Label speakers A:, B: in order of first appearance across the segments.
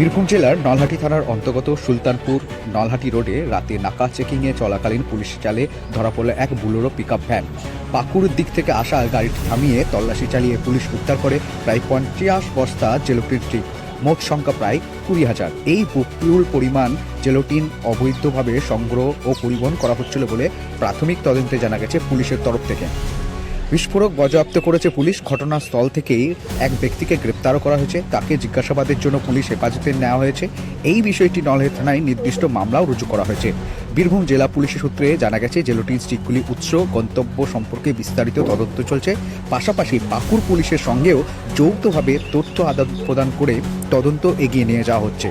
A: বীরভূম জেলার নলহাটি থানার অন্তর্গত সুলতানপুর নলহাটি রোডে রাতে নাকা চেকিংয়ে চলাকালীন পুলিশ চালে ধরা পড়ল এক বুলোরো পিকআপ ভ্যান। পাকুড়ের দিক থেকে আসা গাড়িটি থামিয়ে তল্লাশি চালিয়ে পুলিশ উদ্ধার করে প্রায় পঞ্চাশ বস্তা জেলোটিন স্টিক মোট সংখ্যা প্রায় কুড়ি হাজার। এই বিপুল পরিমাণ জেলোটিন অবৈধভাবে সংগ্রহ ও পরিবহন করা হচ্ছিল বলে প্রাথমিক তদন্তে জানা গেছে পুলিশের তরফ থেকে। বিস্ফোরক বাজেয়াপ্ত করেছে পুলিশ। ঘটনাস্থল থেকেই এক ব্যক্তিকে গ্রেপ্তারও করা হয়েছে। তাকে জিজ্ঞাসাবাদের জন্য পুলিশ হেফাজতে নেওয়া হয়েছে। এই বিষয়টি নলহে থানায় নির্দিষ্ট মামলাও রুজু করা হয়েছে। বীরভূম জেলা পুলিশের সূত্রে জানা গেছে জেলোটিন স্টিকগুলি উৎস, গন্তব্য সম্পর্কে বিস্তারিত তদন্ত চলছে। পাশাপাশি পাকুড় পুলিশের সঙ্গেও যৌথভাবে তথ্য আদান প্রদান করে তদন্ত এগিয়ে নিয়ে যাওয়া হচ্ছে।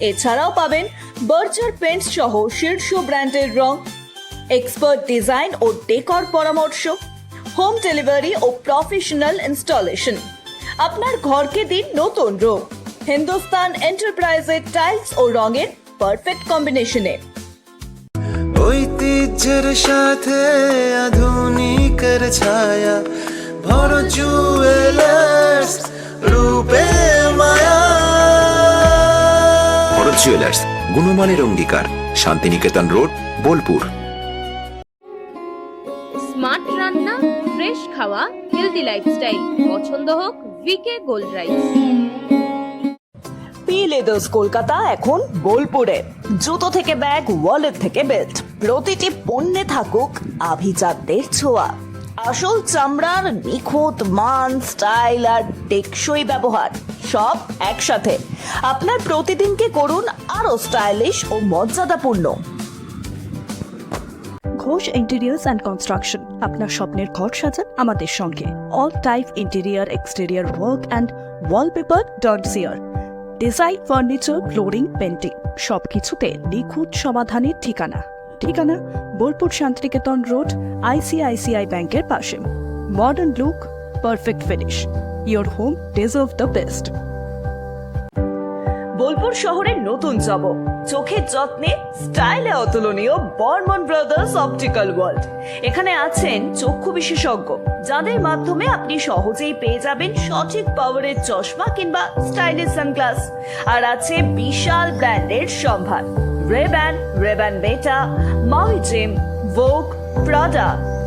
B: এছাড়াও পাবেন বার্জার পেন্টস সহ শীর্ষ ব্র্যান্ডের রং এক্সপার্ট ডিজাইন ও ডেকর পরামর্শ হোম ডেলিভারি ও প্রফেশনাল ইনস্টলেশন আপনার ঘরকে দিন নতুন রূপ হিন্দুস্তান এন্টারপ্রাইজের টাইলস ও রঙের পারফেক্ট কম্বিনেশনে
C: ঐতিহ্যের সাথে আধুনিকের ছায়া, ভর জুয়েলার্স রূপে
D: জুয়েলার্স গুণমানের অঙ্গীকার শান্তিনিকেতন রোড বোলপুর
E: স্মার্ট রান্না ফ্রেশ খাওয়া হেলদি লাইফস্টাইল পছন্দ হোক VK gold rice
B: P leathers Kolkata এখন বোলপুরে জুতো থেকে ব্যাগ ওয়ালেট থেকে বেল্ট প্রতিটি পণ্যে থাকুক আভিজাতদের ছোঁয়া। আসল চামড়ার নিখুঁত মান স্টাইল আর টেকসই ব্যবহার। সব একসাথে। আপনার প্রতিদিনকে করুন আরও স্টাইলিশ ও মর্যাদাপূর্ণ।
F: ঘোষ ইন্টেরিয়ার্স অ্যান্ড কনস্ট্রাকশন, আপনার স্বপ্নের ঘর সাজান আমাদের সঙ্গে। All type interior, exterior work and wallpaper dot chair design, furniture, flooring painting সবকিছুতে নিখুঁত সমাধানের ঠিকানা। ঠিকানা বোলপুর শান্তিনিকেতন রোড, আইসিআইসিআই ব্যাংকের পাশে। Modern look, perfect finish. Your home deserve the best
B: Bolpur শহরের নতুন জব চোখের যত্নে, স্টাইলে অতুলনীয় বর্মন ব্রাদার্স অপটিক্যাল ওয়ার্ল্ড। এখানে আছেন চক্ষু বিশেষজ্ঞ, যাদের মাধ্যমে আপনি সহজেই পেয়ে যাবেন সঠিক পাওয়ারের চশমা কিংবা স্টাইলিশ সানগ্লাস। আর আছে বিশাল ব্র্যান্ডের সম্ভার রেব্যান রেব্যান বেটা Maui Jim Vogue Prada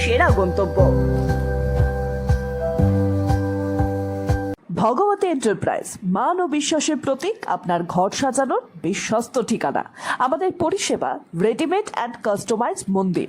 B: সেরা গন্তব্য। ভগবতী এন্টারপ্রাইজ মান ও বিশ্বাসের প্রতীক, আপনার ঘর সাজানোর বিশ্বস্ত ঠিকানা। আমাদের পরিষেবা রেডিমেড অ্যান্ড কাস্টমাইজ মন্দির।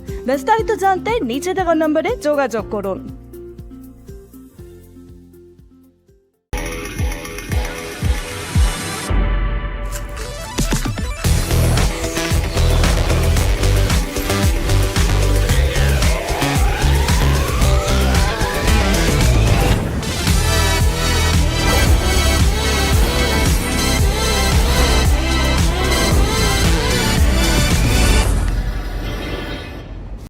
F: বিস্তারিত জানতে নিচে দেওয়া নম্বরে যোগাযোগ করুন।